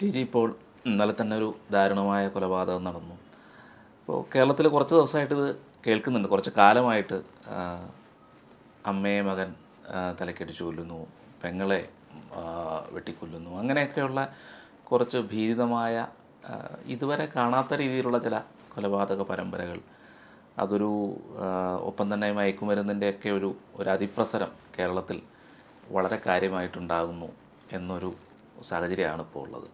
T G ഇപ്പോൾ ഇന്നലെ തന്നെ ഒരു ദാരുണമായ കൊലപാതകം നടന്നു. അപ്പോൾ കേരളത്തിൽ കുറച്ച് ദിവസമായിട്ട് ഇത് കേൾക്കുന്നുണ്ട്. കുറച്ച് കാലമായിട്ട് അമ്മയെ മകൻ തലക്കടിച്ചു കൊല്ലുന്നു പെങ്ങളെ വെട്ടിക്കൊല്ലുന്നു അങ്ങനെയൊക്കെയുള്ള കുറച്ച് ഭീതിതമായ ഇതുവരെ കാണാത്ത രീതിയിലുള്ള ചില കൊലപാതക പരമ്പരകൾ. അതൊരു ഒപ്പം തന്നെ മയക്കുമരുന്നിന്റെയൊക്കെ ഒരു ഒരു അതിപ്രസരം കേരളത്തിൽ വളരെ കാര്യമായിട്ടുണ്ടാകുന്നു എന്നൊരു സാഹചര്യമാണ് ഇപ്പോൾ ഉള്ളത്.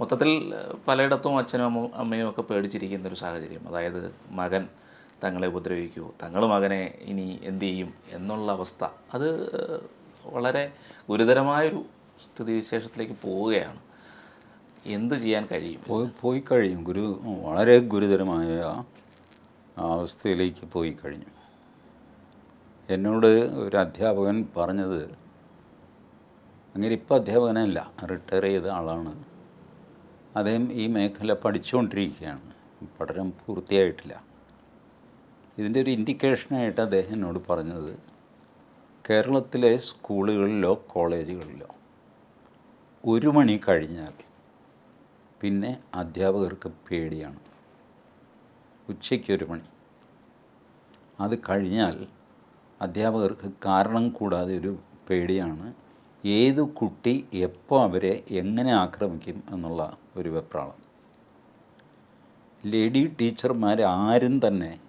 മൊത്തത്തിൽ പലയിടത്തും അച്ഛനും അമ്മ അമ്മയും ഒക്കെ പേടിച്ചിരിക്കുന്ന ഒരു സാഹചര്യം. അതായത് മകൻ തങ്ങളെ ഉപദ്രവിക്കൂ തങ്ങൾ മകനെ ഇനി എന്തു ചെയ്യും എന്നുള്ള അവസ്ഥ. അത് വളരെ ഗുരുതരമായൊരു സ്ഥിതിവിശേഷത്തിലേക്ക് പോവുകയാണ്. എന്ത് ചെയ്യാൻ കഴിയും? പോയി പോയി കഴിയും. ഗുരു വളരെ ഗുരുതരമായ അവസ്ഥയിലേക്ക് പോയി കഴിഞ്ഞു. എന്നോട് ഒരു അധ്യാപകൻ പറഞ്ഞത് അങ്ങനെ ഇപ്പോൾ അധ്യാപകനല്ല റിട്ടയർ ചെയ്ത ആളാണ്. അദ്ദേഹം ഈ മേഖല പഠിച്ചുകൊണ്ടിരിക്കുകയാണ് പഠനം പൂർത്തിയായിട്ടില്ല. ഇതിന്റെ ഒരു ഇൻഡിക്കേഷനായിട്ട് അദ്ദേഹം എന്നോട് പറഞ്ഞത് കേരളത്തിലെ സ്കൂളുകളിലോ കോളേജുകളിലോ ഒരു മണി കഴിഞ്ഞാൽ പിന്നെ അധ്യാപകർക്ക് പേടിയാണ്. ഉച്ചയ്ക്ക് ഒരു മണി. അത് കഴിഞ്ഞാൽ അധ്യാപകർക്ക് കാരണം കൂടാതെ ഒരു പേടിയാണ്. ഏത് കുട്ടി എപ്പോൾ അവരെ എങ്ങനെ ആക്രമിക്കും എന്നുള്ള ഒരു വെപ്രാളം. ലേഡി ടീച്ചർമാർ ആരും തന്നെ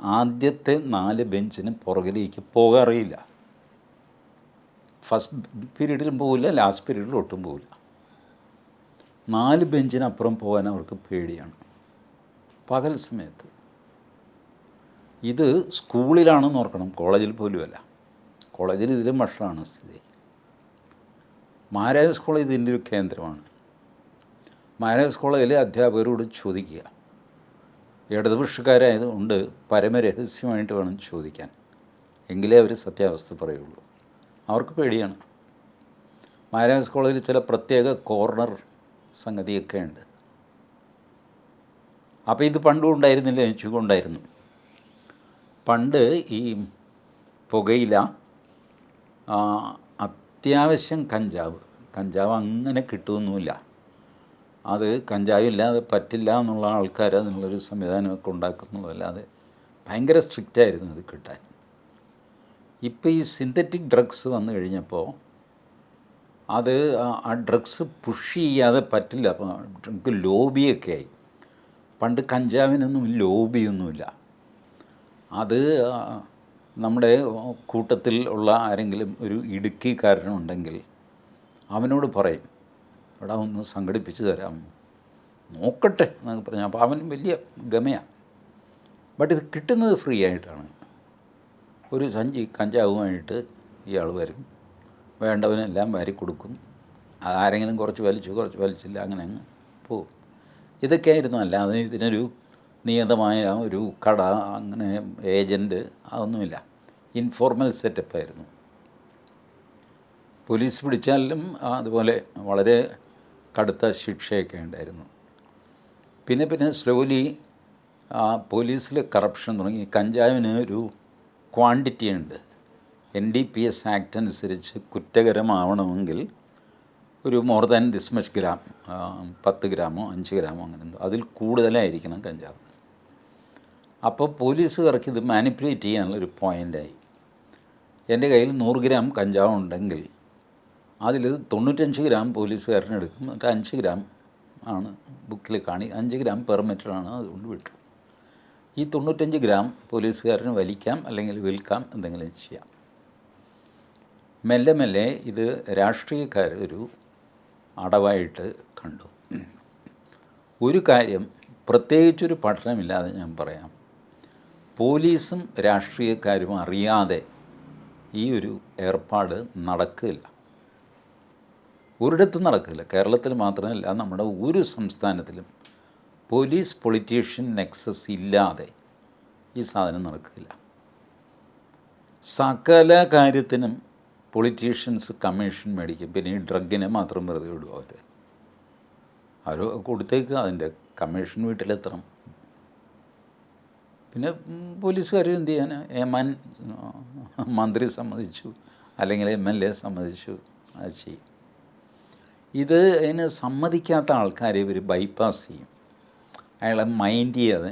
ആദ്യത്തെ നാല് ബെഞ്ചിന് പുറകിലേക്ക് പോകാറില്ല ഫസ്റ്റ് പീരീഡിലും പോകില്ല ലാസ്റ്റ് പീരീഡിലും ഒട്ടും പോകില്ല നാല് ബെഞ്ചിനപ്പുറം പോകാൻ അവർക്ക് പേടിയാണ്. പകൽ സമയത്ത്. ഇത് സ്കൂളിലാണെന്ന് ഓർക്കണം കോളേജിൽ പോലുമല്ല. കോളേജിൽ ഇതിലും വഷളാണ് സ്ഥിതി. മഹാരാജാസ് കോളേജ് ഇതിന്റെ ഒരു കേന്ദ്രമാണ്. മഹാരാജാസ് കോളേജിലെ അധ്യാപകരോട് ചോദിക്കുക. ഇടതുപക്ഷക്കാരായതുകൊണ്ട് പരമരഹസ്യമായിട്ട് വേണം ചോദിക്കാൻ. എങ്കിലേ അവർ സത്യാവസ്ഥ പറയുള്ളൂ. അവർക്ക് പേടിയാണ്. മഹാരാജാസ് കോളേജിൽ ചില പ്രത്യേക കോർണർ സംഗതിയൊക്കെ ഉണ്ട്. അപ്പോൾ ഇത് പണ്ടും ഉണ്ടായിരുന്നില്ല എനിക്കും ഉണ്ടായിരുന്നു. പണ്ട് ഈ പുകയില അത്യാവശ്യം കഞ്ചാവ്. കഞ്ചാവ് അങ്ങനെ കിട്ടുമൊന്നുമില്ല അത് കഞ്ചാവില്ലാതെ പറ്റില്ല എന്നുള്ള ആൾക്കാർ അതിനുള്ളൊരു സംവിധാനമൊക്കെ ഉണ്ടാക്കുന്നുള്ളതല്ലാതെ ഭയങ്കര സ്ട്രിക്റ്റ് ആയിരുന്നു ഇത് കിട്ടാൻ. ഇപ്പോൾ ഈ സിന്തറ്റിക് ഡ്രഗ്സ് വന്നു കഴിഞ്ഞപ്പോൾ അത് ആ- ഡ്രഗ്സ് പുഷ് ചെയ്യാതെ പറ്റില്ല. അപ്പോൾ ഡ്രഗ് ലോബിയൊക്കെ ആയി. പണ്ട് കഞ്ചാവിനൊന്നും ലോബിയൊന്നുമില്ല. അത് നമ്മുടെ കൂട്ടത്തിൽ ഉള്ള ആരെങ്കിലും ഒരു ഇടുക്കിക്കാരനുണ്ടെങ്കിൽ അവനോട് പറയും ഇവിടെ ഒന്ന് സംഘടിപ്പിച്ച് തരാം. നോക്കട്ടെ എന്നൊക്കെ പറഞ്ഞു അപ്പോൾ അവൻ വലിയ ഗമയാണ് ബട്ട് ഇത് കിട്ടുന്നത് ഫ്രീ ആയിട്ടാണ്. ഒരു സഞ്ചി കഞ്ചാവുമായിട്ട് ഇയാൾ വരും. വേണ്ടവനെല്ലാം വാരി കൊടുക്കും. ആരെങ്കിലും കുറച്ച് വലിച്ചു കുറച്ച് വലിച്ചില്ല അങ്ങനെ അങ്ങ് പോവും ഇതൊക്കെയായിരുന്നു അല്ലാതെ ഇതിനൊരു നിയതമായ ഒരു കട അങ്ങനെ ഏജന്റ് അതൊന്നുമില്ല. ഇൻഫോർമൽ സെറ്റപ്പായിരുന്നു പോലീസ് പിടിച്ചാലും അതുപോലെ വളരെ കടുത്ത ശിക്ഷയൊക്കെ ഉണ്ടായിരുന്നു. പിന്നെ പിന്നെ സ്ലോലി ആ പോലീസിൽ കറപ്ഷൻ തുടങ്ങി. കഞ്ചാവിന് ഒരു ക്വാണ്ടിറ്റി ഉണ്ട്. N D P S act അനുസരിച്ച് കുറ്റകരമാവണമെങ്കിൽ ഒരു more than this much gram പത്ത് ഗ്രാമോ അഞ്ച് ഗ്രാമോ അങ്ങനെ അതിൽ കൂടുതലായിരിക്കണം കഞ്ചാവ്. അപ്പോൾ പോലീസുകാർക്ക് ഇത് മാനിപ്പുലേറ്റ് ചെയ്യാനുള്ള ഒരു പോയിന്റായി എന്റെ കയ്യിൽ നൂറ് ഗ്രാം കഞ്ചാവ് ഉണ്ടെങ്കിൽ അതിൽ തൊണ്ണൂറ്റഞ്ച് ഗ്രാം പോലീസുകാരനെടുക്കും എന്നിട്ട് അഞ്ച് ഗ്രാം ആണ് ബുക്കിൽ കാണി. അഞ്ച് ഗ്രാം പെർമിറ്ററാണ് അതുകൊണ്ട് വിട്ടു. ഈ തൊണ്ണൂറ്റഞ്ച് ഗ്രാം പോലീസുകാരന് വലിക്കാം അല്ലെങ്കിൽ വിൽക്കാം എന്തെങ്കിലും ചെയ്യാം. മെല്ലെ മെല്ലെ ഇത് രാഷ്ട്രീയക്കാർ ഒരു അടവായിട്ട് കണ്ടു. ഒരു കാര്യം പ്രത്യേകിച്ചൊരു പഠനമില്ലാതെ ഞാൻ പറയാം. പോലീസും രാഷ്ട്രീയക്കാരും അറിയാതെ ഈ ഒരു ഏർപ്പാട് നടക്കില്ല. ഒരിടത്തും നടക്കില്ല. കേരളത്തിൽ മാത്രമല്ല നമ്മുടെ ഒരു സംസ്ഥാനത്തിലും പോലീസ് പൊളിറ്റീഷ്യൻ നെക്സസ് ഇല്ലാതെ ഈ സാധനം നടക്കില്ല. സകല കാര്യത്തിനും പൊളിറ്റീഷ്യൻസ് കമ്മീഷൻ മേടിക്കും. പിന്നെ ഈ ഡ്രഗിനെ മാത്രം വെറുതെ വിടും അവർ അവർ കൊടുത്തേക്ക് അതിന്റെ കമ്മീഷൻ വീട്ടിലെത്തണം. പിന്നെ പോലീസുകാർ എന്ത് ചെയ്യാൻ? ഏമാൻ മന്ത്രി സമ്മതിച്ചു. അല്ലെങ്കിൽ എം എൽ എ സമ്മതിച്ചു. അത് ചെയ്യും. ഇത് അതിന് സമ്മതിക്കാത്ത ആൾക്കാരെ ഇവർ ബൈപ്പാസ് ചെയ്യും. അയാളെ മൈൻഡ് ചെയ്യാതെ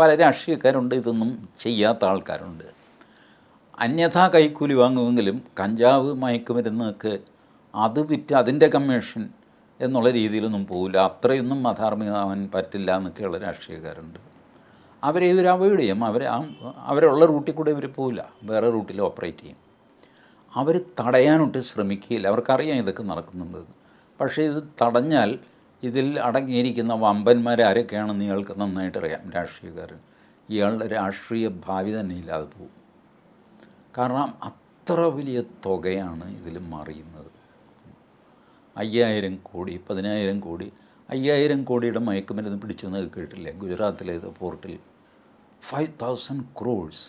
പല രാഷ്ട്രീയക്കാരുണ്ട് ഇതൊന്നും ചെയ്യാത്ത ആൾക്കാരുണ്ട്. അന്യഥാ കൈക്കൂലി വാങ്ങുമെങ്കിലും കഞ്ചാവ് മയക്കുമരുന്നൊക്കെ അത് വിറ്റ് അതിന്റെ കമ്മീഷൻ എന്നുള്ള രീതിയിലൊന്നും പോകില്ല അത്രയൊന്നും അധാർമ്മികമാവാൻ പറ്റില്ല എന്നൊക്കെയുള്ള രാഷ്ട്രീയക്കാരുണ്ട്. അവരെ ഇവർ അവോയ്ഡ് ചെയ്യും? അവർ അവരുള്ള റൂട്ടിൽ കൂടെ ഇവർ പോവില്ല. വേറെ റൂട്ടിൽ ഓപ്പറേറ്റ് ചെയ്യും. അവർ തടയാനൊട്ട് ശ്രമിക്കുകയില്ല. അവർക്കറിയാം ഇതൊക്കെ നടക്കുന്നുണ്ട് പക്ഷേ ഇത് തടഞ്ഞാൽ ഇതിൽ അടങ്ങിയിരിക്കുന്ന വമ്പന്മാർ വമ്പന്മാരാരൊക്കെയാണെന്ന് ഇയാൾക്ക് നന്നായിട്ട് അറിയാം. രാഷ്ട്രീയക്കാർ ഇയാളുടെ രാഷ്ട്രീയ ഭാവി തന്നെ ഇല്ലാതെ പോകും. കാരണം അത്ര വലിയ തുകയാണ് ഇതിൽ മറിയുന്നത്. അയ്യായിരം കോടി പതിനായിരം കോടി അയ്യായിരം കോടിയുടെ മയക്കുമരുന്ന് പിടിച്ചു എന്നൊക്കെ കേട്ടില്ലേ ഗുജറാത്തിലെ ഇത് പോർട്ടിൽ. Five thousand crores.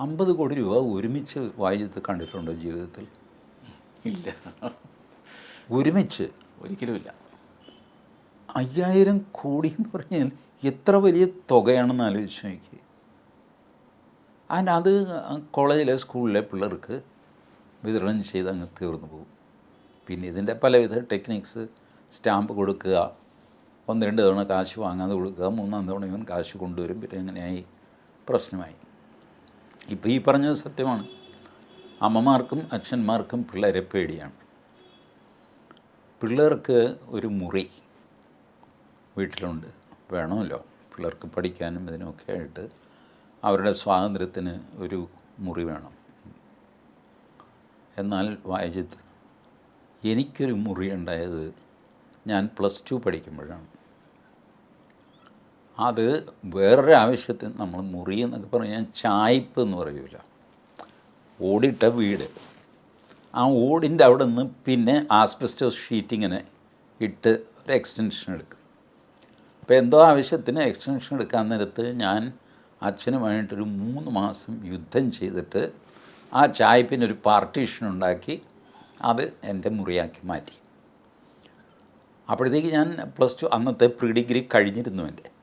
അമ്പത് കോടി രൂപ ഒരുമിച്ച് വായിച്ചത് കണ്ടിട്ടുണ്ടോ ജീവിതത്തിൽ? ഇല്ല. ഒരുമിച്ച്? ഒരിക്കലുമില്ല അയ്യായിരം കോടി എന്ന് പറഞ്ഞാൽ എത്ര വലിയ തുകയാണെന്ന് ആലോചിച്ച് നോക്കി അതിന് അത് കോളേജിലെ സ്കൂളിലെ പിള്ളേർക്ക് വിതരണം ചെയ്ത് അങ്ങ് തീർന്നു പോകും. പിന്നെ ഇതിന്റെ പലവിധ ടെക്നിക്സ് സ്റ്റാമ്പ് കൊടുക്കുക ഒന്ന് രണ്ട് തവണ കാശ് വാങ്ങാതെ കൊടുക്കുക മൂന്നാം തവണ ഇവൻ കാശ് കൊണ്ടുവരും പിന്നെ എങ്ങനെയായി? പ്രശ്നമായി. ഇപ്പോൾ ഈ പറഞ്ഞത് സത്യമാണ്. അമ്മമാർക്കും അച്ഛന്മാർക്കും പിള്ളേരെ പേടിയാണ്. പിള്ളേർക്ക് ഒരു മുറി വീട്ടിലുണ്ട്. വേണമല്ലോ. പിള്ളേർക്ക് പഠിക്കാനും ഇതിനൊക്കെ ആയിട്ട് അവരുടെ സ്വാതന്ത്ര്യത്തിന് ഒരു മുറി വേണം. എന്നാൽ വായിച്ചത് എനിക്കൊരു മുറി ഉണ്ടായത് ഞാൻ പ്ലസ് ടു പഠിക്കുമ്പോഴാണ്. അത് വേറൊരു ആവശ്യത്തിന് നമ്മൾ മുറി എന്നൊക്കെ പറഞ്ഞാൽ ചായ്പ് എന്ന് പറയൂല. ഓടിട്ട വീട്. ആ ഓടിന്റെ അവിടെ നിന്ന് പിന്നെ ആസ്ബസ്റ്റോസ് ഷീറ്റിങ്ങിനെ ഇട്ട് ഒരു എക്സ്റ്റൻഷൻ എടുക്കും. അപ്പോൾ എന്തോ ആവശ്യത്തിന് എക്സ്റ്റൻഷൻ എടുക്കാൻ നേരത്ത് ഞാൻ അച്ഛനുമായിട്ടൊരു മൂന്ന് മാസം യുദ്ധം ചെയ്തിട്ട് ആ ചായ്പിനൊരു പാർട്ടീഷൻ ഉണ്ടാക്കി അത് എന്റെ മുറിയാക്കി മാറ്റി. അപ്പോഴത്തേക്ക് ഞാൻ പ്ലസ് ടു അന്നത്തെ പ്രീ ഡിഗ്രി കഴിഞ്ഞിരുന്നു എന്റെ.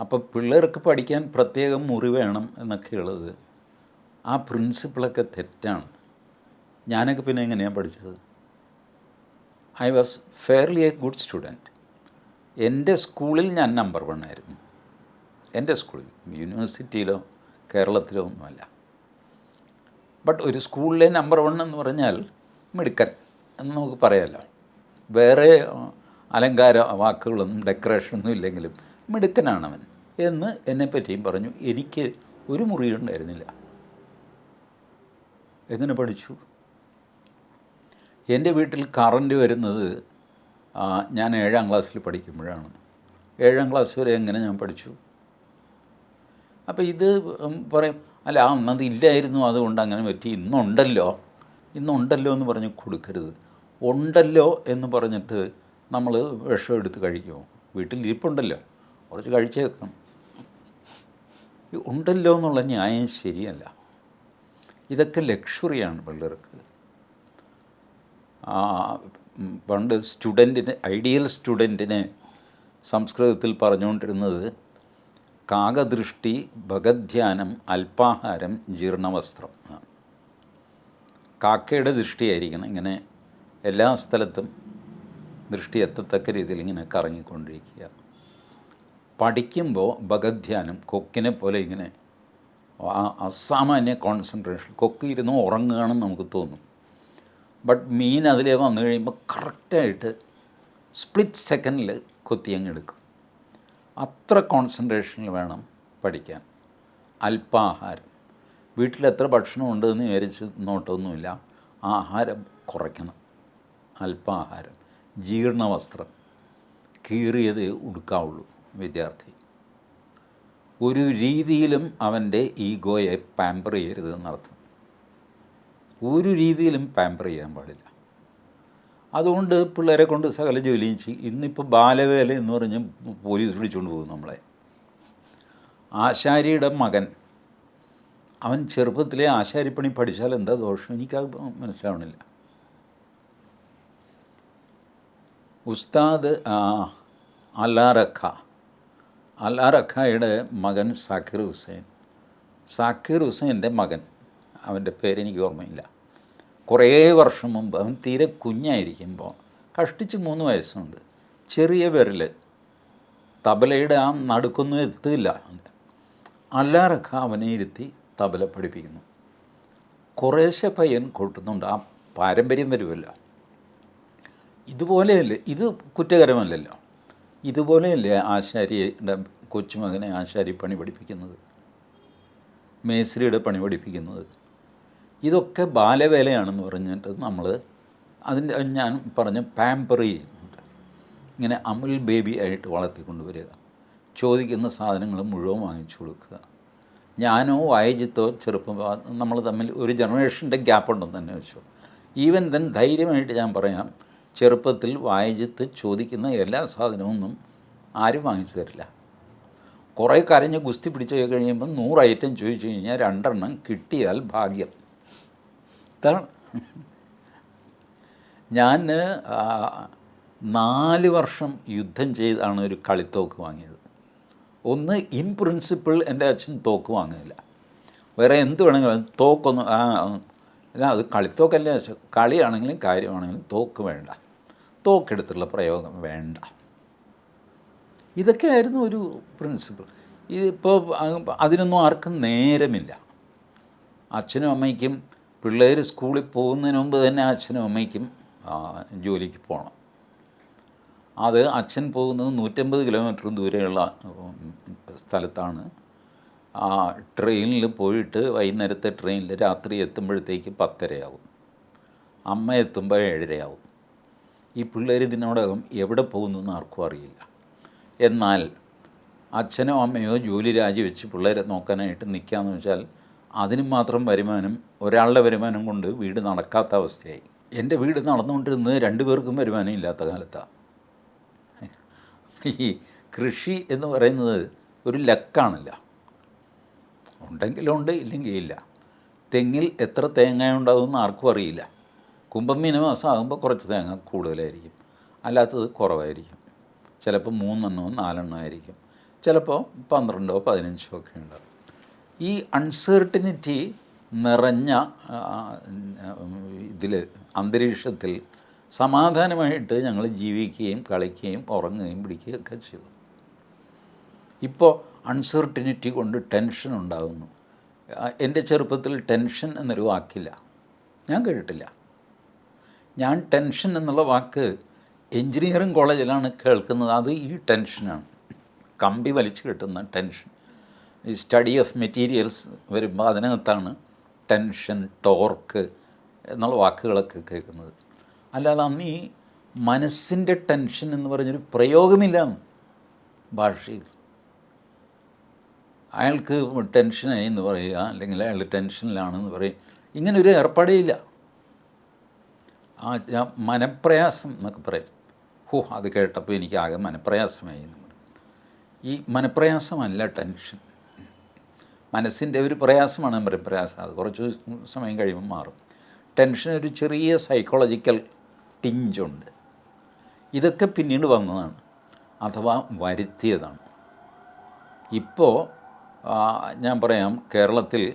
അപ്പോൾ പിള്ളേർക്ക് പഠിക്കാൻ പ്രത്യേകം മുറി വേണം എന്നൊക്കെ ഉള്ളത്. ആ പ്രിൻസിപ്പിളൊക്കെ തെറ്റാണ്. ഞാനൊക്കെ പിന്നെ എങ്ങനെയാണ് പഠിച്ചത്? I was fairly a good student എന്റെ സ്കൂളിൽ ഞാൻ നമ്പർ വൺ ആയിരുന്നു. എന്റെ സ്കൂളിൽ യൂണിവേഴ്സിറ്റിയിലോ കേരളത്തിലോ ഒന്നുമല്ല. ബട്ട് ഒരു സ്കൂളിലെ നമ്പർ വൺ എന്ന് പറഞ്ഞാൽ മിടുക്കൻ എന്ന് നമുക്ക് പറയാമല്ലോ വേറെ അലങ്കാര വാക്കുകളൊന്നും ഡെക്കറേഷനൊന്നും ഇല്ലെങ്കിലും മിടുക്കനാണ് അവൻ എന്ന് എന്നെ പറ്റിയും പറഞ്ഞു. എനിക്ക് ഒരു മുറി ഉണ്ടായിരുന്നില്ല എങ്ങനെ പഠിച്ചു? എന്റെ വീട്ടിൽ കറണ്ട് വരുന്നത് ഞാൻ ഏഴാം ക്ലാസ്സിൽ പഠിക്കുമ്പോഴാണ്. ഏഴാം ക്ലാസ് വരെ എങ്ങനെ ഞാൻ പഠിച്ചു? അപ്പോൾ ഇത് പറയും അല്ല ആ അന്നത് ഇല്ലായിരുന്നു. അതുകൊണ്ട് അങ്ങനെ പറ്റി. ഇന്നുണ്ടല്ലോ. ഇന്നുണ്ടല്ലോ എന്ന് പറഞ്ഞ് കൊടുക്കരുത്. ഉണ്ടല്ലോ എന്ന് പറഞ്ഞിട്ട് നമ്മൾ വിഷം എടുത്ത് കഴിക്കുമോ? വീട്ടിൽ ഇരിപ്പുണ്ടല്ലോ കുറച്ച് കഴിച്ചേ ഈ ഉണ്ടല്ലോ എന്നുള്ള ന്യായം ശരിയല്ല. ഇതൊക്കെ ലക്ഷറിയാണ് പിള്ളേർക്ക്. പണ്ട് സ്റ്റുഡന്റിന് ഐഡിയൽ സ്റ്റുഡന്റിന് സംസ്കൃതത്തിൽ പറഞ്ഞുകൊണ്ടിരുന്നത് കാകദൃഷ്ടി ഭഗധ്യാനം അല്പാഹാരം ജീർണവസ്ത്രം. കാക്കയുടെ ദൃഷ്ടിയായിരിക്കണം ഇങ്ങനെ എല്ലാ സ്ഥലത്തും ദൃഷ്ടി എത്തത്തക്ക രീതിയിൽ ഇങ്ങനെ കറങ്ങിക്കൊണ്ടിരിക്കുക. പഠിക്കുമ്പോൾ ഭഗധ്യാനം കൊക്കിനെ പോലെ ഇങ്ങനെ അസാമാന്യ കോൺസെൻട്രേഷൻ കൊക്ക് ഇരുന്ന് ഉറങ്ങുകയാണെന്ന് നമുക്ക് തോന്നും. ബട്ട് മീൻ അതിലേ വന്നു കഴിയുമ്പോൾ കറക്റ്റായിട്ട് സ്പ്ലിറ്റ് സെക്കൻഡിൽ കൊത്തി അങ്ങ് എടുക്കും. അത്ര കോൺസെൻട്രേഷനിൽ വേണം പഠിക്കാൻ. അല്പാഹാരം വീട്ടിൽ എത്ര ഭക്ഷണം ഉണ്ടെന്ന് വിചാരിച്ച് നോട്ടമൊന്നുമില്ല ആഹാരം കുറയ്ക്കണം. അല്പാഹാരം ജീർണവസ്ത്രം. കീറിയത് ഉടുക്കാവുള്ളൂ. വിദ്യാർത്ഥി. ഒരു രീതിയിലും അവന്റെ ഈഗോയെ പാമ്പർ ചെയ്യരുത് എന്നർത്ഥം ഒരു രീതിയിലും പാമ്പർ ചെയ്യാൻ പാടില്ല. അതുകൊണ്ട് പിള്ളേരെ കൊണ്ട് സകല ജോലിയും ചെയ്യും ഇന്നിപ്പോൾ ബാലവേല എന്ന് പറഞ്ഞ് പോലീസ് വിളിച്ചുകൊണ്ട് പോകും നമ്മളെ. ആശാരിയുടെ മകൻ. അവൻ ചെറുപ്പത്തിലെ ആശാരിപ്പണി പഠിച്ചാൽ എന്താ ദോഷം? എനിക്കത് മനസ്സിലാവണില്ല. ഉസ്താദ് അല്ലാറഖ അലാറഖയുടെ മകൻ സാക്കിർ ഹുസൈൻ. സാക്കിർ ഹുസൈന്റെ മകൻ. അവന്റെ പേരെനിക്ക് ഓർമ്മയില്ല. കുറേ വർഷം മുമ്പ് അവൻ തീരെ കുഞ്ഞായിരിക്കുമ്പോൾ കഷ്ടിച്ച് മൂന്ന് വയസ്സുണ്ട്. ചെറിയ വിരൽ. തബലയുടെ ആ നടുക്കൊന്നും എത്തില്ല. അല്ലാറൊക്കെ അവനെ ഇരുത്തി തബല പഠിപ്പിക്കുന്നു. കുറേശ്ശെ പയ്യൻ കൊട്ടുന്നുണ്ട്. ആ പാരമ്പര്യം വരുമല്ലോ. ഇതുപോലെയല്ലേ? ഇത് കുറ്റകരമല്ലല്ലോ. ഇതുപോലെയല്ലേ ആശാരിയുടെ കൊച്ചുമകനെ ആശാരി പണി പഠിപ്പിക്കുന്നത്? മേസ്രിയുടെ പണി പഠിപ്പിക്കുന്നത്. ഇതൊക്കെ ബാലവേലയാണെന്ന് പറഞ്ഞിട്ട് നമ്മൾ അതിന്റെ ഞാൻ പറഞ്ഞ പാമ്പർ ചെയ്യുന്നുണ്ട് ഇങ്ങനെ അമുൽ ബേബി ആയിട്ട് വളർത്തിക്കൊണ്ടുവരിക. ചോദിക്കുന്ന സാധനങ്ങൾ മുഴുവൻ വാങ്ങിച്ചു കൊടുക്കുക. ഞാനോ വായിജിത്തോ ചെറുപ്പം നമ്മൾ തമ്മിൽ ഒരു ജനറേഷന്റെ ഗ്യാപ്പ് ഉണ്ടെന്ന് തന്നെ വെച്ചു. ഈവൻ ദൻ ധൈര്യമായിട്ട് ഞാൻ പറയാം ചെറുപ്പത്തിൽ വായിജിത്ത് ചോദിക്കുന്ന എല്ലാ സാധനമൊന്നും ആരും വാങ്ങിച്ചു തരില്ല. കുറേ കരഞ്ഞ് ഗുസ്തി പിടിച്ച് കഴിയുമ്പോൾ നൂറ് ഐറ്റം ചോദിച്ചു കഴിഞ്ഞാൽ രണ്ടെണ്ണം കിട്ടിയാൽ ഭാഗ്യം. ഇതാണ്. ഞാൻ നാല് വർഷം യുദ്ധം ചെയ്താണ് ഒരു കളിത്തോക്ക് വാങ്ങിയത്. ഒന്ന് ഇൻ പ്രിൻസിപ്പിൾ എന്റെ അച്ഛൻ തോക്ക് വാങ്ങില്ല വേറെ എന്ത് വേണമെങ്കിലും തോക്കൊന്നും ആ അല്ല അത് കളിത്തോക്കല്ല. കളിയാണെങ്കിലും കാര്യമാണെങ്കിലും തോക്ക് വേണ്ട. തോക്കെടുത്തുള്ള പ്രയോഗം വേണ്ട. ഇതൊക്കെയായിരുന്നു ഒരു പ്രിൻസിപ്പിൾ ഇതിപ്പോൾ അതിനൊന്നും ആർക്കും നേരമില്ല. അച്ഛനും അമ്മയ്ക്കും പിള്ളേർ സ്കൂളിൽ പോകുന്നതിന് മുമ്പ് തന്നെ അച്ഛനും അമ്മയ്ക്കും ജോലിക്ക് പോകണം അത് അച്ഛൻ പോകുന്നത് നൂറ്റമ്പത് കിലോമീറ്റർ ദൂരെയുള്ള സ്ഥലത്താണ്. ആ ട്രെയിനിൽ പോയിട്ട് വൈകുന്നേരത്തെ ട്രെയിനിൽ രാത്രി എത്തുമ്പോഴത്തേക്ക് പത്തരയാവും. അമ്മ എത്തുമ്പോൾ ഏഴരയാവും. ഈ പിള്ളേർ ഇതിനോടകം എവിടെ പോകുന്നു എന്ന് ആർക്കും അറിയില്ല. എന്നാൽ അച്ഛനോ അമ്മയോ ജോലി രാജിവെച്ച് പിള്ളേരെ നോക്കാനായിട്ട് നിൽക്കുകയെന്ന് വെച്ചാൽ അതിന് മാത്രം വരുമാനം ഒരാളുടെ വരുമാനം കൊണ്ട് വീട് നടക്കാത്ത അവസ്ഥയായി. എന്റെ വീട് നടന്നുകൊണ്ടിരുന്നത് രണ്ടു പേർക്കും വരുമാനം ഇല്ലാത്ത കാലത്താണ് ഈ കൃഷി എന്ന് പറയുന്നത് ഒരു ലക്കാണല്ല. ഉണ്ടെങ്കിലുണ്ട് ഇല്ലെങ്കിൽ ഇല്ല തെങ്ങിൽ എത്ര തേങ്ങ ഉണ്ടാകുമെന്ന് ആർക്കും അറിയില്ല. കുംഭമീന മാസം ആകുമ്പോൾ കുറച്ച് തേങ്ങ കൂടുതലായിരിക്കും. അല്ലാത്തത് കുറവായിരിക്കും. ചിലപ്പോൾ മൂന്നെണ്ണമോ നാലെണ്ണമോ ആയിരിക്കും. ചിലപ്പോൾ പന്ത്രണ്ടോ പതിനഞ്ചോ ഒക്കെ ഉണ്ടാവും. ഈ അൺസെർട്ടനിറ്റി നിറഞ്ഞ ഇതിൽ അന്തരീക്ഷത്തിൽ സമാധാനമായിട്ട് ഞങ്ങൾ ജീവിക്കുകയും കളിക്കുകയും ഉറങ്ങുകയും പിടിക്കുകയും ഒക്കെ ചെയ്തു. ഇപ്പോൾ അൺസെർട്ടനിറ്റി കൊണ്ട് ടെൻഷൻ ഉണ്ടാകുന്നു. എന്റെ ചെറുപ്പത്തിൽ ടെൻഷൻ എന്നൊരു വാക്കില്ല. ഞാൻ കേട്ടിട്ടില്ല. ഞാൻ ടെൻഷൻ എന്നുള്ള വാക്ക് എൻജിനീയറിംഗ് കോളേജിലാണ് കേൾക്കുന്നത്. അത് ഈ ടെൻഷനാണ്. കമ്പി വലിച്ചു കിട്ടുന്ന ടെൻഷൻ. ഈ സ്റ്റഡി ഓഫ് മെറ്റീരിയൽസ് വരുമ്പോൾ അതിനകത്താണ് ടെൻഷൻ ടോർക്ക് എന്നുള്ള വാക്കുകളൊക്കെ കേൾക്കുന്നത്. അല്ലാതെ അന്ന് ഈ മനസ്സിന്റെ ടെൻഷൻ എന്ന് പറഞ്ഞൊരു പ്രയോഗമില്ല ഭാഷയിൽ. അയാൾക്ക് ടെൻഷനായി എന്ന് പറയുക അല്ലെങ്കിൽ അയാൾ ടെൻഷനിലാണെന്ന് പറയും. ഇങ്ങനൊരു ഏർപ്പാടേ ഇല്ല. ആ ഞാൻ മനപ്രയാസം എന്നൊക്കെ പറയും. ഹോ അത് കേട്ടപ്പോൾ എനിക്ക് ആകെ മനപ്രയാസമായി ഈ മനപ്രയാസമല്ല ടെൻഷൻ. മനസ്സിന്റെ ഒരു പ്രയാസമാണ് പ്രയാസം അത് കുറച്ച് സമയം കഴിയുമ്പോൾ മാറും. ടെൻഷൻ ഒരു ചെറിയ സൈക്കോളജിക്കൽ ടിഞ്ചുണ്ട് ഇതൊക്കെ പിന്നീട് വന്നതാണ്. അഥവാ വരുത്തിയതാണ്. ഇപ്പോൾ ഞാൻ പറയാം കേരളത്തിൽ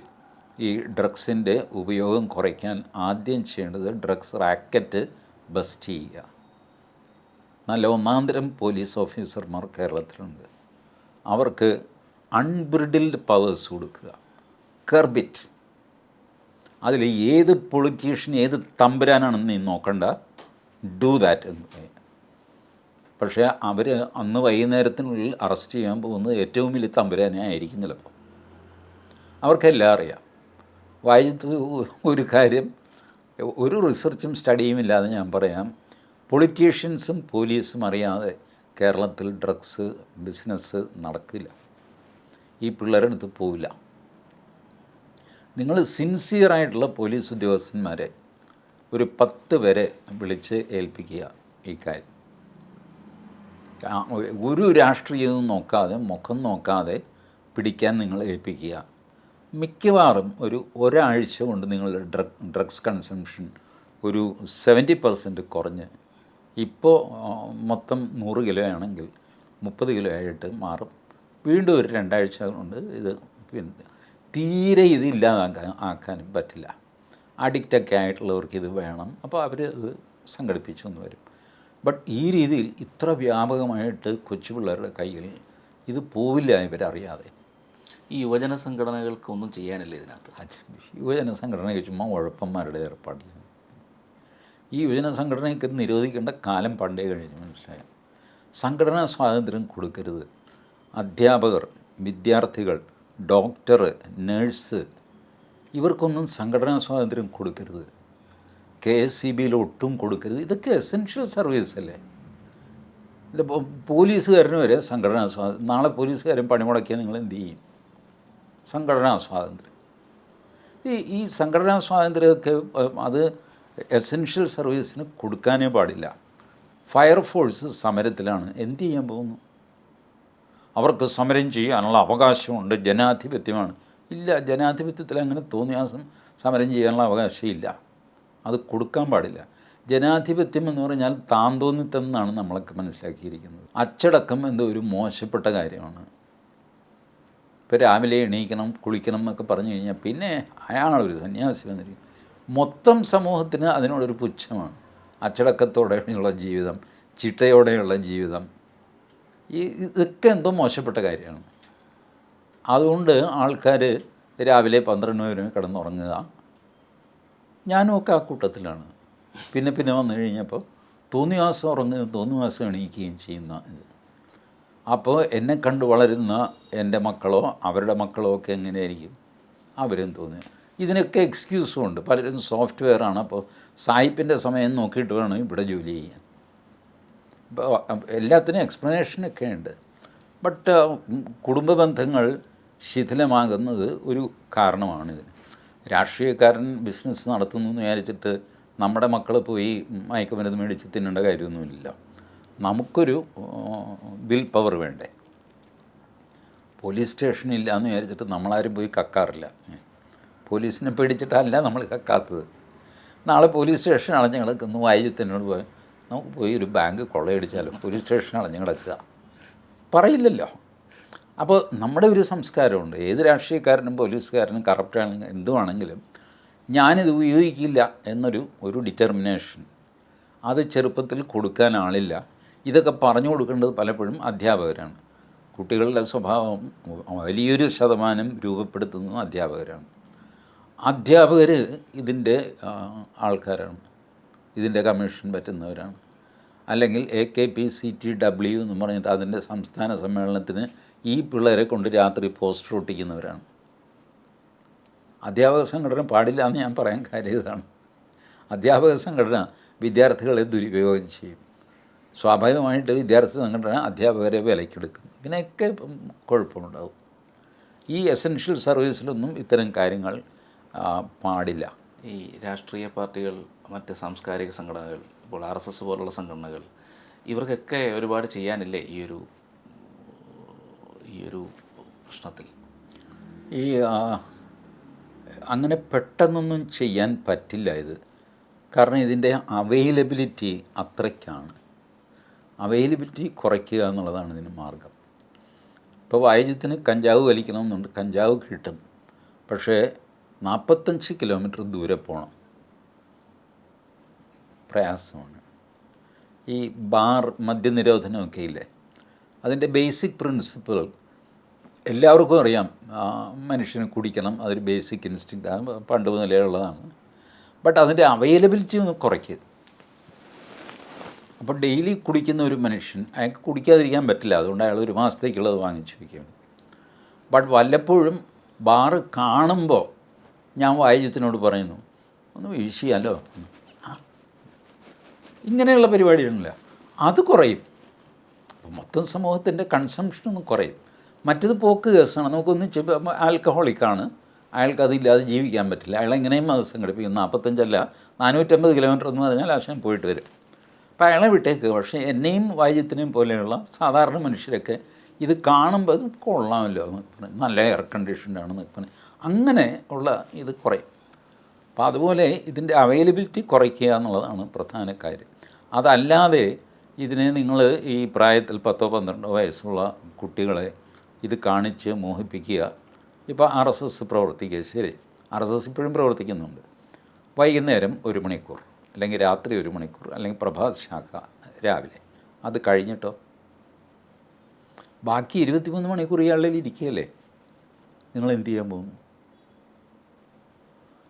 ഈ ഡ്രഗ്സിന്റെ ഉപയോഗം കുറയ്ക്കാൻ ആദ്യം ചെയ്യേണ്ടത് ഡ്രഗ്സ് റാക്കറ്റ് ബസ്റ്റ് ചെയ്യുക. നല്ല ഒന്നാന്തരം പോലീസ് ഓഫീസർമാർ കേരളത്തിലുണ്ട്. അവർക്ക് അൺബ്രിഡിൽഡ് പവേഴ്സ് കൊടുക്കുക. കെർബിറ്റ് അതിൽ ഏത് പൊളിറ്റീഷ്യൻ ഏത് തമ്പുരാനാണെന്ന് നീ നോക്കണ്ട. ഡൂ ദാറ്റ് എന്ന് പറയും. പക്ഷേ അവർ അന്ന് വൈകുന്നേരത്തിനുള്ളിൽ അറസ്റ്റ് ചെയ്യാൻ പോകുന്നത് ഏറ്റവും വലിയ തമ്പുരാനെ ആയിരിക്കും ചിലപ്പോൾ. അവർക്കെല്ലാം അറിയാം. വായിത്ത് ഒരു കാര്യം ഒരു റിസർച്ചും സ്റ്റഡിയും ഇല്ലാതെ ഞാൻ പറയാം. പൊളിറ്റീഷ്യൻസും പോലീസും അറിയാതെ കേരളത്തിൽ ഡ്രഗ്സ് ബിസിനസ് നടക്കില്ല. ഈ പിള്ളേരുടെ അടുത്ത് പോവില്ല. നിങ്ങൾ സിൻസിയറായിട്ടുള്ള പോലീസ് ഉദ്യോഗസ്ഥന്മാരെ ഒരു പത്ത് പേരെ വിളിച്ച് ഏൽപ്പിക്കുക ഈ കാര്യം. ഒരു രാഷ്ട്രീയവും നോക്കാതെ മുഖം നോക്കാതെ പിടിക്കാൻ നിങ്ങൾ ഏൽപ്പിക്കുക. മിക്കവാറും ഒരു ഒരാഴ്ച കൊണ്ട് നിങ്ങളുടെ ഡ്രഗ് ഡ്രഗ്സ് കൺസംഷൻ ഒരു സെവന്റി പെർസെന്റ് കുറഞ്ഞ് ഇപ്പോൾ മൊത്തം നൂറ് കിലോ ആണെങ്കിൽ മുപ്പത് കിലോ ആയിട്ട് മാറും. വീണ്ടും ഒരു രണ്ടാഴ്ച കൊണ്ട് ഇത് പിന്നെ തീരെ ഇത് ഇല്ലാതാക്കാൻ ആക്കാനും പറ്റില്ല. അഡിക്റ്റൊക്കെ ആയിട്ടുള്ളവർക്ക് ഇത് വേണം. അപ്പോൾ അവർ ഇത് സംഘടിപ്പിച്ചു എന്ന് വരും. ബട്ട് ഈ രീതിയിൽ ഇത്ര വ്യാപകമായിട്ട് കൊച്ചു പിള്ളേരുടെ കയ്യിൽ ഇത് പോവില്ല ഇവരറിയാതെ. ഈ യുവജന സംഘടനകൾക്ക് ഒന്നും ചെയ്യാനില്ല ഇതിനകത്ത്? യുവജന സംഘടനയ്ക്ക് ചുമ്മാ ഉഴപ്പന്മാരുടെ ഏർപ്പാടില്ല. ഈ യുവജന സംഘടനയ്ക്ക് നിരോധിക്കേണ്ട കാലം പണ്ടേ കഴിഞ്ഞു മനസ്സിലായ? സംഘടനാ സ്വാതന്ത്ര്യം കൊടുക്കരുത്. അധ്യാപകർ വിദ്യാർത്ഥികൾ ഡോക്ടർ നേഴ്സ് ഇവർക്കൊന്നും സംഘടനാ സ്വാതന്ത്ര്യം കൊടുക്കരുത്. കെ എസ് സി ബിയിൽ ഒട്ടും കൊടുക്കരുത്. ഇതൊക്കെ എസെൻഷ്യൽ സർവീസ് അല്ലേ? ഇല്ല പോലീസുകാരന് വരെ സംഘടനാ സ്വാതന്ത്ര്യം നാളെ പോലീസുകാരൻ പണിമുടക്കിയാൽ നിങ്ങൾ എന്ത് ചെയ്യും? സംഘടനാ സ്വാതന്ത്ര്യം. ഈ ഈ സംഘടനാ സ്വാതന്ത്ര്യമൊക്കെ അത് എസെൻഷ്യൽ സർവീസിന് കൊടുക്കാനേ പാടില്ല. ഫയർഫോഴ്സ് സമരത്തിലാണ് എന്ത് ചെയ്യാൻ പോകുന്നു? അവർക്ക് സമരം ചെയ്യാനുള്ള അവകാശമുണ്ട് ജനാധിപത്യമാണ്. ഇല്ല ജനാധിപത്യത്തിൽ അങ്ങനെ തോന്നിയാസം സമരം ചെയ്യാനുള്ള അവകാശമില്ല. അത് കൊടുക്കാൻ പാടില്ല. ജനാധിപത്യം എന്ന് പറഞ്ഞാൽ താന്തോന്നിത്തം എന്നാണ് നമ്മളൊക്കെ മനസ്സിലാക്കിയിരിക്കുന്നത്. അച്ചടക്കം എന്തോ ഒരു മോശപ്പെട്ട കാര്യമാണ്. ഇപ്പോൾ രാവിലെ എണീക്കണം കുളിക്കണം എന്നൊക്കെ പറഞ്ഞു കഴിഞ്ഞാൽ പിന്നെ അയാളൊരു സന്യാസി വന്നിരിക്കും. മൊത്തം സമൂഹത്തിന് അതിനോടൊരു പുച്ഛമാണ്. അച്ചടക്കത്തോടെയുള്ള ജീവിതം ചിട്ടയോടെയുള്ള ജീവിതം. ഈ ഇതൊക്കെ എന്തോ മോശപ്പെട്ട കാര്യമാണ്. അതുകൊണ്ട് ആൾക്കാർ രാവിലെ പന്ത്രണ്ട് വരെ കിടന്നുറങ്ങുക. ഞാനും ഒക്കെ ആ കൂട്ടത്തിലാണ്. പിന്നെ പിന്നെ വന്നു കഴിഞ്ഞപ്പോൾ തോന്നിയ മാസം ഉറങ്ങുകയും തോന്നിയ മാസം എണീക്കുകയും ചെയ്യുന്ന അപ്പോൾ എന്നെ കണ്ട് വളരുന്ന എന്റെ മക്കളോ അവരുടെ മക്കളോ ഒക്കെ എങ്ങനെയായിരിക്കും? അവരും തോന്നി ഇതിനൊക്കെ എക്സ്ക്യൂസും ഉണ്ട്. പലരും സോഫ്റ്റ്വെയർ ആണ്. അപ്പോൾ സായിപ്പിന്റെ സമയം നോക്കിയിട്ട് വേണം ഇവിടെ ജോലി ചെയ്യാൻ. ഇപ്പോൾ എല്ലാത്തിനും എക്സ്പ്ലനേഷനൊക്കെ ഉണ്ട്. ബട്ട് കുടുംബ ബന്ധങ്ങൾ ശിഥിലമാകുന്നത് ഒരു കാരണമാണ് ഇതിന് രാഷ്ട്രീയക്കാരൻ ബിസിനസ് നടത്തുന്നു എന്ന് വിചാരിച്ചിട്ട് നമ്മുടെ മക്കൾ പോയി മയക്കുമരുന്ന് മേടിച്ച് തിന്നേണ്ട കാര്യമൊന്നുമില്ല നമുക്കൊരു വിൽ പവർ വേണ്ടേ? പോലീസ് സ്റ്റേഷൻ ഇല്ല എന്ന് വിചാരിച്ചിട്ട് നമ്മളാരും പോയി കക്കാറില്ല. പോലീസിനെ പേടിച്ചിട്ടല്ല നമ്മൾ കക്കാത്തത്. നാളെ പോലീസ് സ്റ്റേഷൻ അടഞ്ഞ് കിടക്കുന്നു വായുത്തിനോട് പോയി. നമുക്ക് പോയി ഒരു ബാങ്ക് കൊള്ളയടിച്ചാലും? പോലീസ് സ്റ്റേഷൻ അടഞ്ഞ് കിടക്കുക. പറയില്ലല്ലോ. അപ്പോൾ നമ്മുടെ ഒരു സംസ്കാരമുണ്ട്. ഏത് രാഷ്ട്രീയക്കാരനും പോലീസുകാരനും കറപ്റ്റാണെങ്കിലും എന്തുവാണെങ്കിലും ഞാനിത് ഉപയോഗിക്കില്ല എന്നൊരു ഒരു ഡിറ്റർമിനേഷൻ അത് ചെറുപ്പത്തിൽ കൊടുക്കാൻ ആളില്ല. ഇതൊക്കെ പറഞ്ഞു കൊടുക്കേണ്ടത് പലപ്പോഴും അധ്യാപകരാണ്. കുട്ടികളുടെ സ്വഭാവം വലിയൊരു ശതമാനം രൂപപ്പെടുത്തുന്നത് അധ്യാപകരാണ്. അധ്യാപകർ ഇതിന്റെ ആൾക്കാരാണ്. ഇതിന്റെ കമ്മീഷൻ പറ്റുന്നവരാണ്. അല്ലെങ്കിൽ A K P C T W എന്ന് പറഞ്ഞിട്ട് അതിന്റെ സംസ്ഥാന സമ്മേളനത്തിന് ഈ പിള്ളേരെ കൊണ്ട് രാത്രി പോസ്റ്റർ ഒട്ടിക്കുന്നവരാണ്. അധ്യാപക സംഘടന പാടില്ല എന്ന് ഞാൻ പറയാൻ കാര്യം ഇതാണ്. അധ്യാപക സംഘടന വിദ്യാർത്ഥികളെ ദുരുപയോഗം ചെയ്യും. സ്വാഭാവികമായിട്ട് വിദ്യാർത്ഥി സംഘടന അധ്യാപകരെ വിലയ്ക്കെടുക്കും. ഇതിനൊക്കെ കുഴപ്പമുണ്ടാവും. ഈ എസെൻഷ്യൽ സർവീസിലൊന്നും ഇത്തരം കാര്യങ്ങൾ പാടില്ല. ഈ രാഷ്ട്രീയ പാർട്ടികൾ മറ്റ് സാംസ്കാരിക സംഘടനകൾ ഇപ്പോൾ ആർ എസ് എസ് പോലുള്ള സംഘടനകൾ ഇവർക്കൊക്കെ ഒരുപാട് ചെയ്യാനില്ലേ ഈ ഒരു ഈ ഒരു പ്രശ്നത്തിൽ? ഈ അങ്ങനെ പെട്ടെന്നൊന്നും ചെയ്യാൻ പറ്റില്ല ഇത്. കാരണം ഇതിന്റെ അവൈലബിലിറ്റി അത്രയ്ക്കാണ്. അവൈലബിലിറ്റി കുറയ്ക്കുക എന്നുള്ളതാണ് ഇതിന് മാർഗം. ഇപ്പോൾ വായുജ്യത്തിന് കഞ്ചാവ് വലിക്കണമെന്നുണ്ട്. കഞ്ചാവ് കിട്ടും. പക്ഷേ നാൽപ്പത്തഞ്ച് കിലോമീറ്റർ ദൂരെ പോകണം. പ്രയാസമാണ്. ഈ ബാർ മദ്യനിരോധനമൊക്കെ ഇല്ലേ? അതിന്റെ ബേസിക് പ്രിൻസിപ്പിൾ എല്ലാവർക്കും അറിയാം. മനുഷ്യന് കുടിക്കണം അതൊരു ബേസിക് ഇൻസ്റ്റിങ് പണ്ട് മുതലേ ഉള്ളതാണ്. ബട്ട് അതിന്റെ അവൈലബിലിറ്റി ഒന്ന് കുറയ്ക്കുക അപ്പോൾ ഡെയിലി കുടിക്കുന്ന ഒരു മനുഷ്യൻ അയാൾക്ക് കുടിക്കാതിരിക്കാൻ പറ്റില്ല. അതുകൊണ്ട് അയാൾ ഒരു മാസത്തേക്കുള്ളത് വാങ്ങിച്ചു വയ്ക്കും. ബട്ട് വല്ലപ്പോഴും ബാറ് കാണുമ്പോൾ ഞാൻ വായുജത്തിനോട് പറയുന്നു ഒന്ന് വീശിയാലോ. ഇങ്ങനെയുള്ള പരിപാടികളില്ല അത് കുറയും. അപ്പോൾ മൊത്തം സമൂഹത്തിന്റെ കൺസംഷൻ ഒന്ന് കുറയും. മറ്റത് പോക്ക് കേസാണ്. നമുക്കൊന്ന് ആൽക്കഹോളിക്കാണ് അയാൾക്ക് അതില്ലാതെ ജീവിക്കാൻ പറ്റില്ല. അയാൾ എങ്ങനെയും അത് സംഘടിപ്പിക്കും. നാൽപ്പത്തഞ്ചല്ല നാനൂറ്റമ്പത് കിലോമീറ്റർ എന്ന് പറഞ്ഞാൽ ആശയം പോയിട്ട് വരും. അപ്പോൾ അയാളെ വിട്ടേക്ക്. പക്ഷേ എന്നെയും വൈദ്യത്തിനെയും പോലെയുള്ള സാധാരണ മനുഷ്യരൊക്കെ ഇത് കാണുമ്പോൾ അത് കൊള്ളാമല്ലോ നല്ല എയർ കണ്ടീഷൻഡാണ് നിൽപ്പന് അങ്ങനെ ഉള്ള ഇത് കുറയും. അപ്പോൾ അതുപോലെ ഇതിന്റെ അവൈലബിലിറ്റി കുറയ്ക്കുക എന്നുള്ളതാണ് പ്രധാന കാര്യം. അതല്ലാതെ ഇതിനെ നിങ്ങൾ ഈ പ്രായത്തിൽ പത്തോ പന്ത്രണ്ടോ വയസ്സുള്ള കുട്ടികളെ ഇത് കാണിച്ച് മോഹിപ്പിക്കുക. ഇപ്പോൾ ആർ എസ് എസ് പ്രവർത്തിക്കുക. ശരി. ആർ എസ് എസ് ഇപ്പോഴും പ്രവർത്തിക്കുന്നുണ്ട്. വൈകുന്നേരം ഒരു മണിക്കൂർ. അല്ലെങ്കിൽ രാത്രി ഒരു മണിക്കൂർ അല്ലെങ്കിൽ പ്രഭാത് ശാഖ രാവിലെ. അത് കഴിഞ്ഞിട്ടോ? ബാക്കി ഇരുപത്തിമൂന്ന് മണിക്കൂർ ഇയാളിൽ ഇരിക്കുകയല്ലേ? നിങ്ങൾ എന്ത് ചെയ്യാൻ പോകുന്നു?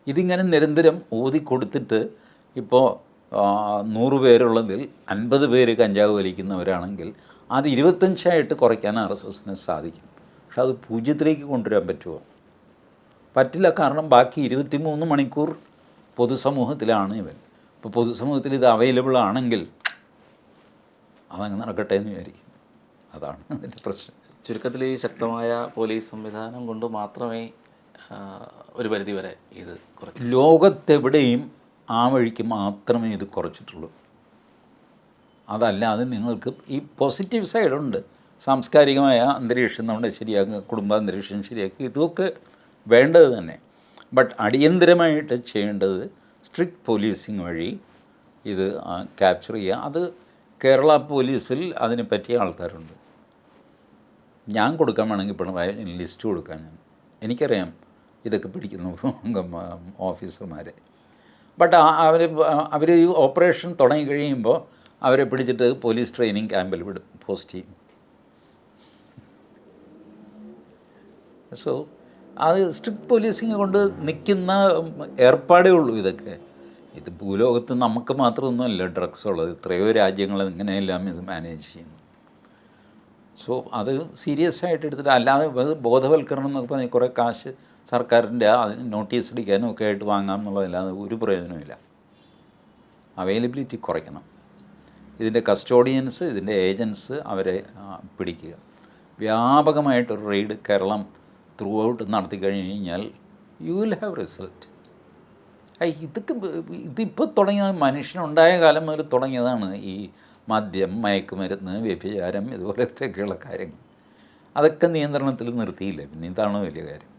ഇതിങ്ങനെ നിരന്തരം ഊതി കൊടുത്തിട്ട് ഇപ്പോൾ നൂറ് പേരുള്ളതിൽ അൻപത് പേര് കഞ്ചാവ് വലിക്കുന്നവരാണെങ്കിൽ അത് ഇരുപത്തഞ്ചായിട്ട് കുറയ്ക്കാൻ ആർ എസ് എസിന് സാധിക്കും. പക്ഷെ അത് പൂജ്യത്തിലേക്ക് കൊണ്ടുവരാൻ പറ്റുമോ? പറ്റില്ല. കാരണം ബാക്കി ഇരുപത്തിമൂന്ന് മണിക്കൂർ പൊതുസമൂഹത്തിലാണ് ഇവൻ. ഇപ്പോൾ പൊതുസമൂഹത്തിൽ ഇത് അവൈലബിൾ ആണെങ്കിൽ അതങ്ങ് നടക്കട്ടെ എന്ന് വിചാരിക്കും. അതാണ് അതിന്റെ പ്രശ്നം. ചുരുക്കത്തിൽ ഈ ശക്തമായ പോലീസ് സംവിധാനം കൊണ്ട് മാത്രമേ ഒരു പരിധിവരെ ഇത് കുറച്ച് ലോകത്തെവിടെയും ആ വഴിക്ക് മാത്രമേ ഇത് കുറച്ചിട്ടുള്ളൂ. അതല്ലാതെ നിങ്ങൾക്ക് ഈ പോസിറ്റീവ് സൈഡുണ്ട് സാംസ്കാരികമായ അന്തരീക്ഷം നമ്മുടെ ശരിയാക്കുക കുടുംബാന്തരീക്ഷം ശരിയാക്കുക ഇതൊക്കെ വേണ്ടത് തന്നെ. ബട്ട് അടിയന്തരമായിട്ട് ചെയ്യേണ്ടത് സ്ട്രിക്റ്റ് പോലീസിങ് വഴി ഇത് ക്യാപ്ചർ ചെയ്യുക. അത് കേരള പോലീസിൽ അതിനെ പറ്റിയ ആൾക്കാരുണ്ട്. ഞാൻ കൊടുക്കാൻ വേണമെങ്കിൽ പിണറായി ലിസ്റ്റ് കൊടുക്കാൻ ഞാൻ. എനിക്കറിയാം ഇതൊക്കെ പിടിക്കുന്ന ഓഫീസർമാരെ. ബട്ട് അവർ അവർ ഈ ഓപ്പറേഷൻ തുടങ്ങി കഴിയുമ്പോൾ അവരെ പിടിച്ചിട്ട് പോലീസ് ട്രെയിനിങ് ക്യാമ്പിൽ വിടും പോസ്റ്റ് ചെയ്യും. സോ അത് സ്ട്രിക്റ്റ് പോലീസിങ് കൊണ്ട് നിൽക്കുന്ന ഏർപ്പാടേ ഉള്ളൂ ഇതൊക്കെ. ഇത് ഭൂലോകത്ത് നമുക്ക് മാത്രമൊന്നുമല്ല ഡ്രഗ്സ് ഉള്ളത്. എത്രയോ രാജ്യങ്ങൾ ഇങ്ങനെയെല്ലാം ഇത് മാനേജ് ചെയ്യുന്നു സോ അത് സീരിയസ് ആയിട്ട് എടുത്തിട്ട് അല്ലാതെ ബോധവൽക്കരണം എന്നൊക്കെ പറഞ്ഞാൽ കുറേ കാശ് സർക്കാരിന്റെ അതിന് നോട്ടീസ് അടിക്കാനും ഒക്കെ ആയിട്ട് വാങ്ങാം എന്നുള്ളതല്ലാതെ ഒരു പ്രയോജനമില്ല അവൈലബിലിറ്റി കുറയ്ക്കണം. ഇതിന്റെ കസ്റ്റോഡിയൻസ് ഇതിന്റെ ഏജൻസ് അവരെ ആ, പിടിക്കുക. വ്യാപകമായിട്ടൊരു റെയ്ഡ് കേരളം ത്രൂ ഔട്ട് നടത്തി കഴിഞ്ഞ് കഴിഞ്ഞാൽ യു വിൽ ഹാവ് റിസൾട്ട് ഇതൊക്കെ ഇതിപ്പോൾ തുടങ്ങിയ മനുഷ്യനുണ്ടായ കാലം മുതൽ തുടങ്ങിയതാണ് ഈ മദ്യം മയക്കുമരുന്ന് വ്യഭിചാരം ഇതുപോലത്തെയൊക്കെയുള്ള കാര്യങ്ങൾ. അതൊക്കെ നിയന്ത്രണത്തിൽ നിർത്തിയില്ല? പിന്നെ ഇതാണ് വലിയ കാര്യം.